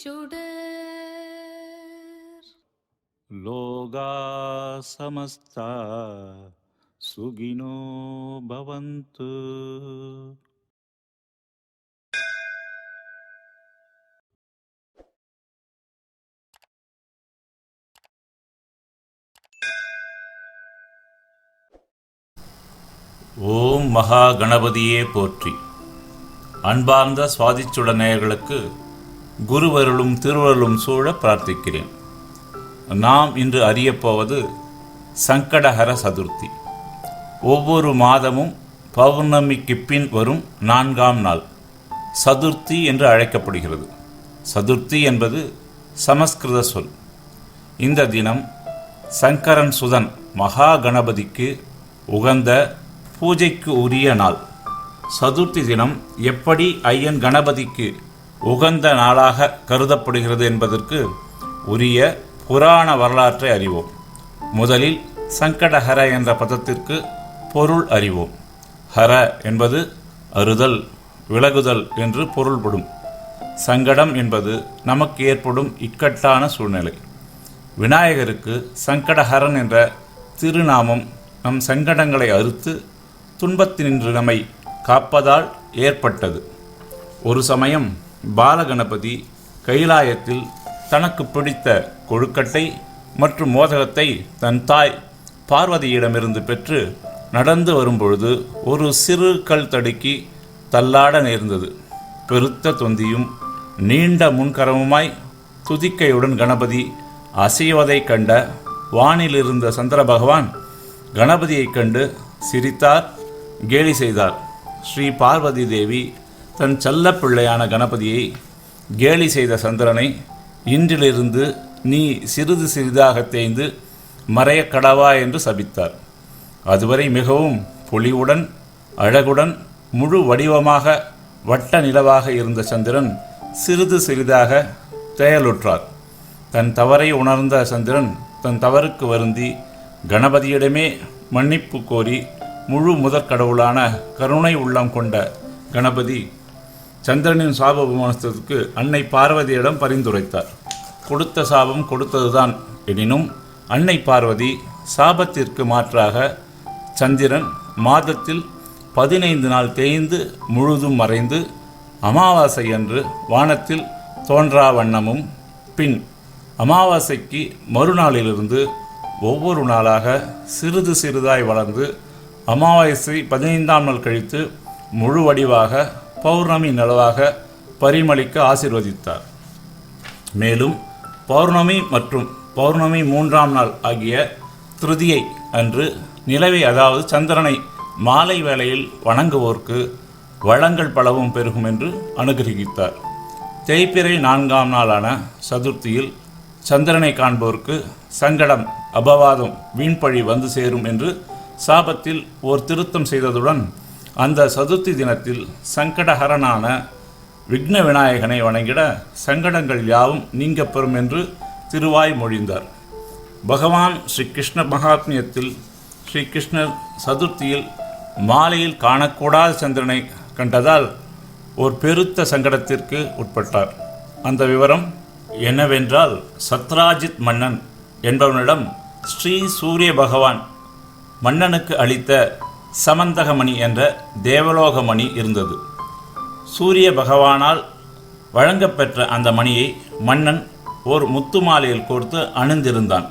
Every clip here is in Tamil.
சுடர். லோகா சமஸ்தா சுகினோ பவந்து. ஓம் மகா கணபதியே போற்றி. அன்பார்ந்த சுவாதிச்சுட நேயர்களுக்கு குருவருளும் திருவருளும் சூழ பிரார்த்திக்கிறேன். நாம் இன்று அறியப்போவது சங்கடஹர சதுர்த்தி. ஒவ்வொரு மாதமும் பௌர்ணமிக்கு பின் வரும் நான்காம் நாள். சதுர்த்தி என்று அழைக்கப்படுகிறது. சதுர்த்தி என்பது சமஸ்கிருத சொல். இந்த தினம் சங்கரன் சுதன் மகா கணபதிக்கு உகந்த பூஜைக்கு உரிய நாள். சதுர்த்தி தினம் எப்படி ஐயன் கணபதிக்கு உகந்த நாளாக கருதப்படுகிறது என்பதற்கு உரிய புராண வரலாற்றை அறிவோம். முதலில் சங்கடஹர என்ற பதத்திற்கு பொருள் அறிவோம். ஹர என்பது அறுதல் விலகுதல் என்று பொருள்படும். சங்கடம் என்பது நமக்கு ஏற்படும் இக்கட்டான சூழ்நிலை. விநாயகருக்கு சங்கடஹரன் என்ற திருநாமம் நம் சங்கடங்களை அறுத்து துன்பத்தினின்று நம்மை காப்பதால் ஏற்பட்டது. ஒரு சமயம் பாலகணபதி கைலாயத்தில் தனக்கு பிடித்த கொழுக்கட்டை மற்றும் மோதகத்தை தன் தாய் பார்வதியிடமிருந்து பெற்று நடந்து வரும்பொழுது ஒரு சிறு கல் தடுக்கி தள்ளாட நேர்ந்தது. பெருத்த தொந்தியும் நீண்ட முன்கரமுமாய் துதிக்கையுடன் கணபதி அசைவதைக் கண்ட வானில் இருந்த சந்திர பகவான் கணபதியைக் கண்டு சிரித்தார் கேலி செய்தார். ஸ்ரீ பார்வதி தேவி தன் செல்ல பிள்ளையான கணபதியை கேலி செய்த சந்திரனை இன்றிலிருந்து நீ சிறிது சிறிதாக தேய்ந்து மறைய கடவா என்று சபித்தார். அதுவரை மிகவும் பொலிவுடன் அழகுடன் முழு வடிவமாக வட்ட நிலவாக இருந்த சந்திரன் சிறிது சிறிதாக தேயலுற்றார். தன் தவறை உணர்ந்த சந்திரன் தன் தவறுக்கு வருந்தி கணபதியிடமே மன்னிப்பு கோரி முழு முதற்கடவுளான கருணை உள்ளம் கொண்ட கணபதி சந்திரனின் சாப விமோசனத்திற்கு அன்னை பார்வதியிடம் பரிந்துரைத்தார். கொடுத்த சாபம் கொடுத்ததுதான். எனினும் அன்னை பார்வதி சாபத்திற்கு மாற்றாக சந்திரன் மாதத்தில் பதினைந்து நாள் தேய்ந்து முழுதும் மறைந்து அமாவாசை அன்று வானத்தில் தோன்றா வண்ணமும் பின் அமாவாசைக்கு மறுநாளிலிருந்து ஒவ்வொரு நாளாக சிறிது சிறிதாய் வளர்ந்து அமாவாசை பதினைந்தாம் நாள் கழித்து முழு வடிவாக பௌர்ணமி நிலவாக பரிமளிக்க ஆசிர்வதித்தார். மேலும் பௌர்ணமி மற்றும் பௌர்ணமி மூன்றாம் நாள் ஆகிய திருதியை அன்று நிலவை அதாவது சந்திரனை மாலை வேளையில் வணங்குவோர்க்கு வளங்கள் பலவும் பெருகும் என்று அனுகிரகித்தார். தேய்பிறை நான்காம் நாளான சதுர்த்தியில் சந்திரனை காண்போருக்கு சங்கடம் அபவாதம் வீண்பழி வந்து சேரும் என்று சாபத்தில் ஓர் திருத்தம் செய்ததுடன் அந்த சதுர்த்தி தினத்தில் சங்கடஹரனான விக்ன விநாயகனை வணங்கிட சங்கடங்கள் யாவும் நீங்க பெறும் என்று திருவாய் மொழிந்தார். பகவான் ஸ்ரீ கிருஷ்ண மகாத்மியத்தில் ஸ்ரீ கிருஷ்ணர் சதுர்த்தியில் மாலையில் காணக்கூடாத சந்திரனை கண்டதால் ஒரு பெருத்த சங்கடத்திற்கு உட்பட்டார். அந்த விவரம் என்னவென்றால் சத்ராஜித் மன்னன் என்பவனிடம் ஸ்ரீ சூரிய பகவான் மன்னனுக்கு அளித்த சமந்தகமணி என்ற தேவலோகமணி இருந்தது. சூரிய பகவானால் வழங்கப்பெற்ற அந்த மணியை மன்னன் ஒரு முத்து மாலையில் கோர்த்து அணிந்திருந்தான்.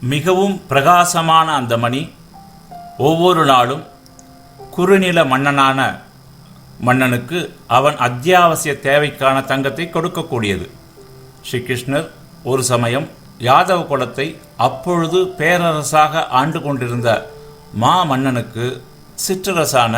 மிகவும் பிரகாசமான அந்த மணி ஒவ்வொரு நாளும் குறுநில மன்னனான மன்னனுக்கு அவன் அத்தியாவசிய தேவைக்கான தங்கத்தை கொடுக்கக்கூடியது. ஸ்ரீகிருஷ்ணர் ஒரு சமயம் யாதவ குலத்தை அப்பொழுது பேரரசாக ஆண்டு கொண்டிருந்த மா மன்னனுக்கு சிற்றரசான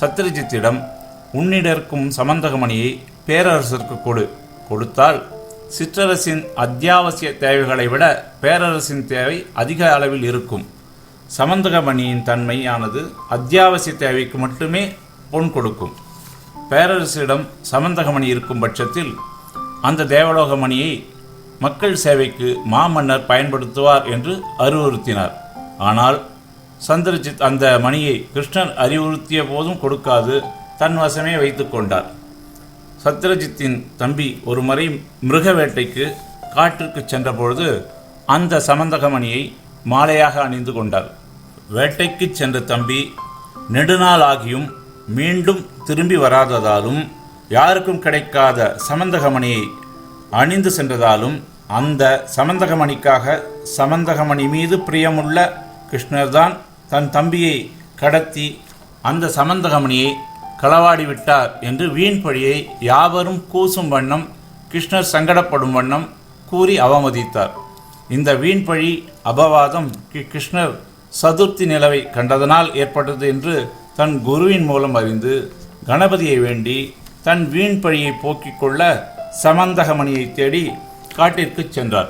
சத்ரஜித்திடம் உன்னிடர்க்கும் சமந்தகமணியை பேரரசருக்கு கொடு. கொடுத்தால் சிற்றரசின் அத்தியாவசிய தேவைகளை விட பேரரசின் தேவை அதிக அளவில் இருக்கும். சமந்தகமணியின் தன்மையானது அத்தியாவசிய தேவைக்கு மட்டுமே பொன் கொடுக்கும். பேரரசிடம் சமந்தகமணி இருக்கும் பட்சத்தில் அந்த தேவலோக மணியை மக்கள் சேவைக்கு மாமன்னர் பயன்படுத்துவார் என்று அறிவுறுத்தினார். ஆனால் சந்திரஜித் அந்த மணியை கிருஷ்ணர் அறிவுறுத்திய போதும் கொடுக்காது தன் வசமே வைத்து கொண்டார். சத்ரஜித்தின் தம்பி ஒரு முறை மிருக வேட்டைக்கு காட்டிற்கு சென்றபொழுது அந்த சமந்தகமணியை மாலையாக அணிந்து கொண்டார். வேட்டைக்கு சென்ற தம்பி நெடுநாள் ஆகியும் மீண்டும் திரும்பி வராததாலும் யாருக்கும் கிடைக்காத சமந்தகமணியை அணிந்து சென்றதாலும் அந்த சமந்தகமணிக்காக சமந்தகமணி மீது பிரியமுள்ள கிருஷ்ணர்தான் தன் தம்பியை கடத்தி அந்த சமந்தகமணியை களவாடி விட்டார் என்று வீண் பழியை யாவரும் கூசும் வண்ணம் கிருஷ்ணர் சங்கடப்படும் வண்ணம் கூறி அவமதித்தார். இந்த வீண்பழி அபவாதம் கி- கிருஷ்ணர் சதுர்த்தி நிலவை கண்டதனால் ஏற்பட்டது என்று தன் குருவின் மூலம் அறிந்து கணபதியை வேண்டி தன் வீண் பழியை போக்கிக் கொள்ள சமந்தகமணியை தேடி காட்டிற்குச் சென்றார்.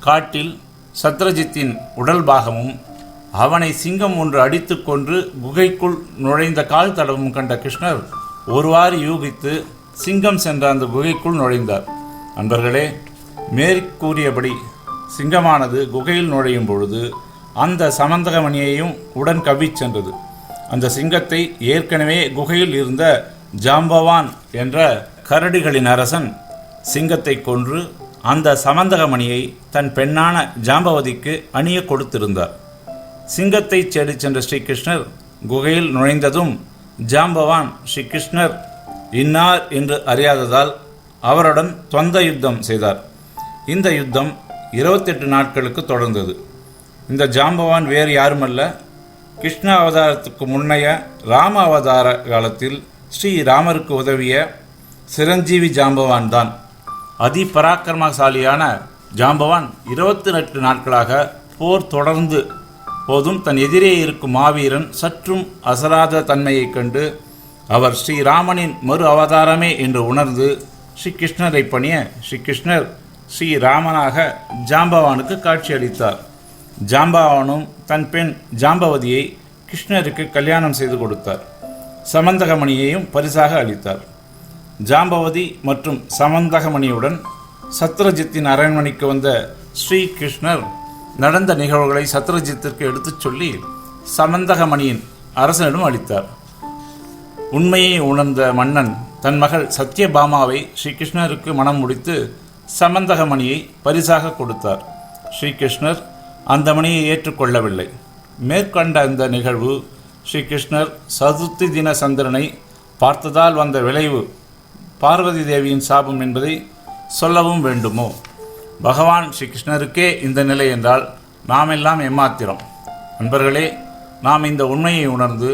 காட்டில் சத்ரஜித்தின் உடல் பாகமும் அவனை சிங்கம் ஒன்று அடித்துக்கொன்று குகைக்குள் நுழைந்த கால் தடவும் கண்ட கிருஷ்ணர் ஒருவாறு யூகித்து சிங்கம் சென்ற அந்த குகைக்குள் நுழைந்தார். நண்பர்களே மேற்கூறியபடி சிங்கமானது குகையில் நுழையும் பொழுது அந்த சமந்தகமணியையும் உடன் கவ்விச் சென்றது. அந்த சிங்கத்தை ஏற்கனவே குகையில் இருந்த ஜாம்பவான் என்ற கரடிகளின் அரசன் சிங்கத்தை கொன்று அந்த சமந்தகமணியை தன் பெண்ணான ஜாம்பவதிக்கு அணிய கொடுத்திருந்தார். சிங்கத்தை தேடி சென்ற ஸ்ரீகிருஷ்ணர் குகையில் நுழைந்ததும் ஜாம்பவான் ஸ்ரீகிருஷ்ணர் இன்னார் என்று அறியாததால் அவருடன் தொந்த யுத்தம் செய்தார். இந்த யுத்தம் இருபத்தெட்டு நாட்களுக்கு தொடர்ந்தது. இந்த ஜாம்பவான் வேறு யாருமல்ல. கிருஷ்ண அவதாரத்துக்கு முன்னைய ராம அவதார காலத்தில் ஸ்ரீராமருக்கு உதவிய சிரஞ்சீவி ஜாம்பவான் தான். அதி பராக்கிரமசாலியான ஜாம்பவான் இருபத்தி எட்டு நாட்களாக போர் தொடர்ந்து போதும் தன் எதிரே இருக்கும் மாவீரன் சற்றும் அசராத தன்மையைக் கண்டு அவர் ஸ்ரீராமனின் மறு அவதாரமே என்று உணர்ந்து ஸ்ரீ கிருஷ்ணரை பணிய ஸ்ரீ கிருஷ்ணர் ஸ்ரீராமனாக ஜாம்பவானுக்கு காட்சியளித்தார் ஜாம்பவானும் தன் பெண் ஜாம்பவதியை கிருஷ்ணருக்கு கல்யாணம் செய்து கொடுத்தார். சமந்தகமணியையும் பரிசாக அளித்தார். ஜாம்பவதி மற்றும் சமந்தகமணியுடன் சத்ரஜித்தின் அரண்மனைக்கு வந்த ஸ்ரீ கிருஷ்ணர் நடந்த நிகழ்வுகளை சத்ரஜித்திற்கு எடுத்துச் சொல்லி சமந்தகமணியின் அரசனிடம் அளித்தார். உண்மையை உணர்ந்த மன்னன் தன் மகள் சத்யபாமாவை ஸ்ரீகிருஷ்ணருக்கு மனம் முடித்து சமந்தகமணியை பரிசாக கொடுத்தார். ஸ்ரீகிருஷ்ணர் அந்த மணியை ஏற்றுக்கொள்ளவில்லை. மேற்கண்ட இந்த நிகழ்வு ஸ்ரீகிருஷ்ணர் சதுர்த்தி தின சந்திரனை பார்த்ததால் வந்த விளைவு பார்வதி தேவியின் சாபம் என்பதை சொல்லவும் வேண்டுமோ? பகவான் ஸ்ரீகிருஷ்ணருக்கே இந்த நிலை என்றால் நாமெல்லாம் எம்மாத்திரம் நண்பர்களே நாம் இந்த உண்மையை உணர்ந்து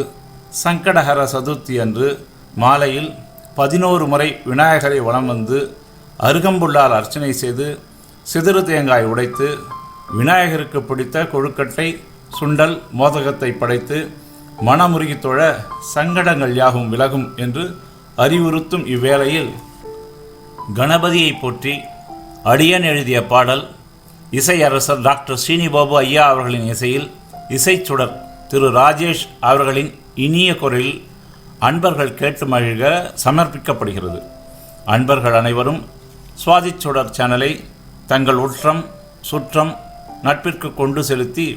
சங்கடஹர சதுர்த்தி அன்று மாலையில் பதினோரு முறை விநாயகரை வலம் வந்து அருகம்புள்ளால் அர்ச்சனை செய்து சிதறு தேங்காய் உடைத்து விநாயகருக்கு பிடித்த கொழுக்கட்டை சுண்டல் மோதகத்தை படைத்து மனமுருகி தொழ சங்கடங்கள் யாகும் விலகும் என்று அறிவுறுத்தும் இவ்வேளையில் கணபதியை போற்றி அடியன் எழுதிய பாடல் இசையரசர் டாக்டர் ஸ்ரீனிபாபு ஐயா அவர்களின் இசையில் இசைச்சுடர் திரு ராஜேஷ் அவர்களின் இனிய குரலில் அன்பர்கள் கேட்டு மகிழ்க சமர்ப்பிக்கப்படுகிறது. அன்பர்கள் அனைவரும் சுவாதிச்சுடர் சேனலை தங்கள் உற்றம் சுற்றம் நட்பிற்கு கொண்டு செலுத்தி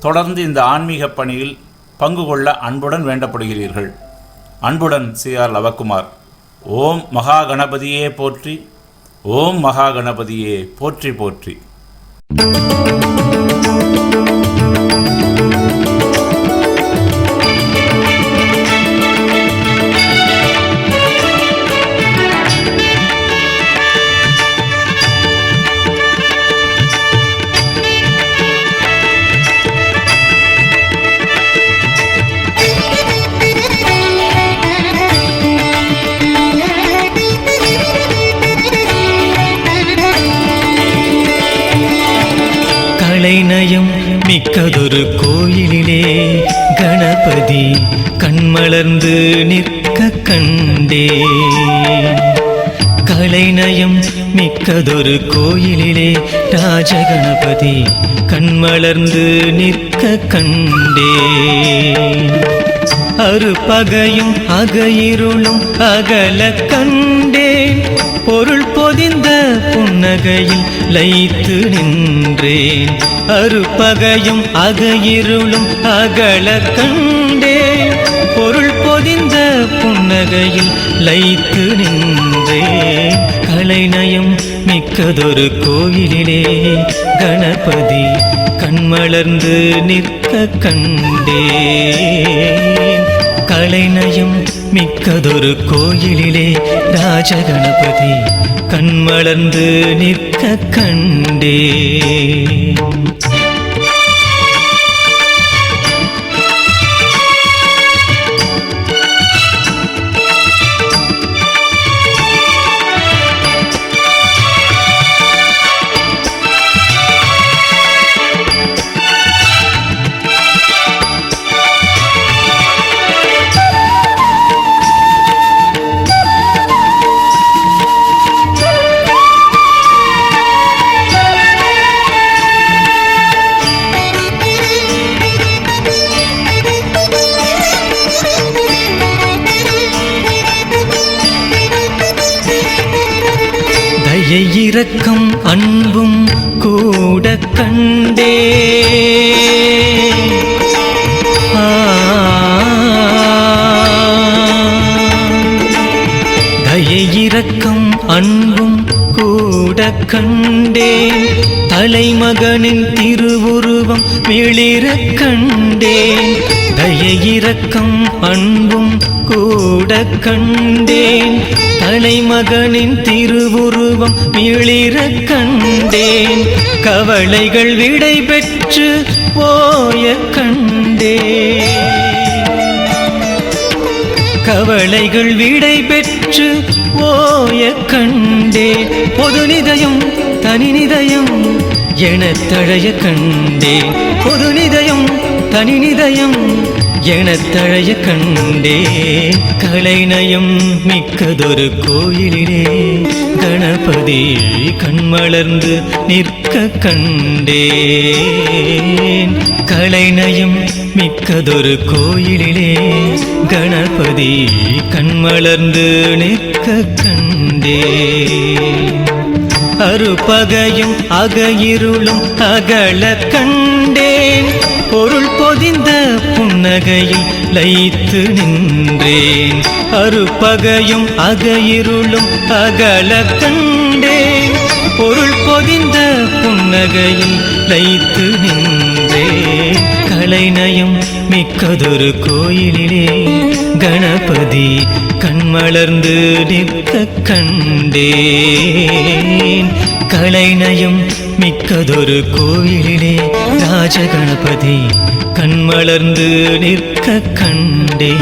தொடர்ந்து இந்த ஆன்மீக பணியில் பங்கு கொள்ள அன்புடன் வேண்டப்படுகிறீர்கள். அன்புடன் சி ஆர் லவக்குமார். ஓம் மகா கணபதியே போற்றி ஓம் மகா கணபதியே போற்றி போற்றி. மிக்கதொரு கோயிலிலே கணபதி கண்மலர்ந்து நிற்க கண்டே. கலைநயம் மிக்கதொரு கோயிலிலே ராஜகணபதி கண்மலர்ந்து நிற்க கண்டே. அறுபகையும் அகையிருளும் அகல கண்டேன். பொருள் பொதிந்த உலகையில் லைத்து நின்றேன். அறுபகையும் அகையிருளும் அகல கண்டேன். பொருள் பொதிந்த புன்னகையில் லைத்து நின்றேன். கலைநயம் மிக்கதொரு கோயிலிலே கணபதி கண்மலர்ந்து நிற்க கண்டேன். கலைநயம் மிக்கதொரு கோயிலிலே ராஜகணபதி கண்மலர்ந்து நிற்க கண்டே. தயை இரக்கம் அன்பும் கூட கண்டே. ஆ. தயை இரக்கம் அன்பும் கூட கண்டேன் தலைமகனின் திருவுருவம் வெளிர கண்டேன் தயை இரக்கம் அன்பும் கூட கண்டேன். தலைமகனின் திருவுருவம் மிளிர கண்டேன். கவலைகள் விடை பெற்று போய கண்டேன். கவலைகள் விடை பெற்று போய கண்டே பொது நிதயம் தனி நிதயம் என தழைய கண்டே பொது நிதயம் தனி நிதயம் எனத்தழைய கண்டே கலைநயம் மிக்கதொரு கோயிலிலே கணபதி கண்மலர்ந்து நிற்க கண்டேன். கலைநயம் மிக்கதொரு கோயிலிலே கணபதி கண்மலர்ந்து நிற்க கண்டே அருப்பகையும் அகையிருளும் அகல கண்டேன். பொருள் பொதிந்த புன்னகையில் லைத்து நின்றேன். அருப்பகையும் அகையிருளும் அகல கண்டேன். பொருள் பொதிந்த புன்னகையில் லைத்து நின்றேன். கலைநயம் மிக்கதொரு கோயிலிலே கணபதி கண்மலர்ந்து நிற்க கண்டேன். கலைநயம் மிக்கதொரு கோயிலே ராஜகணபதி கண்மலர்ந்து நிற்க கண்டே